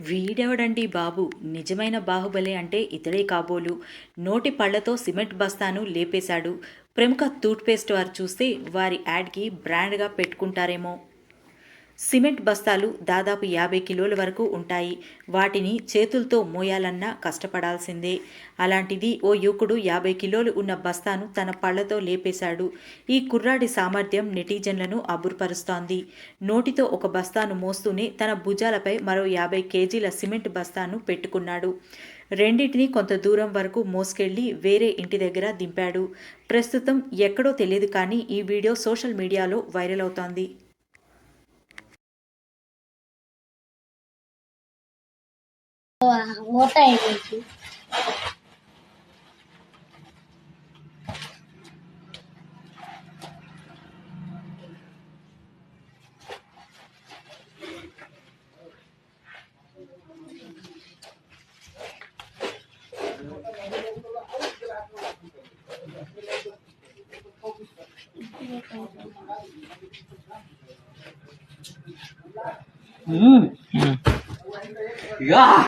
వీడెవడండి బాబు? నిజమైన బాహుబలి అంటే ఇతడే కాబోలు. నోటి పళ్ళతో సిమెంట్ బస్తాను లేపేశాడు. ప్రముఖ టూత్పేస్ట్ వారు చూస్తే వారి యాడ్కి బ్రాండ్గా పెట్టుకుంటారేమో. సిమెంట్ బస్తాలు దాదాపు యాభై కిలోల వరకు ఉంటాయి. వాటిని చేతులతో మోయాలన్నా కష్టపడాల్సిందే. అలాంటిది ఓ యువకుడు యాభై కిలోలు ఉన్న బస్తాను తన పళ్ళతో లేపేశాడు. ఈ కుర్రాడి సామర్థ్యం నెటిజన్లను అబ్బురపరుస్తోంది. నోటితో ఒక బస్తాను మోస్తూనే తన భుజాలపై మరో యాభై కేజీల సిమెంట్ బస్తాను పెట్టుకున్నాడు. రెండింటిని కొంత దూరం వరకు మోసుకెళ్ళి వేరే ఇంటి దగ్గర దింపాడు. ప్రస్తుతం ఎక్కడో తెలియదు కానీ ఈ వీడియో సోషల్ మీడియాలో వైరల్ అవుతోంది. 我带你去。嗯嗯。呀。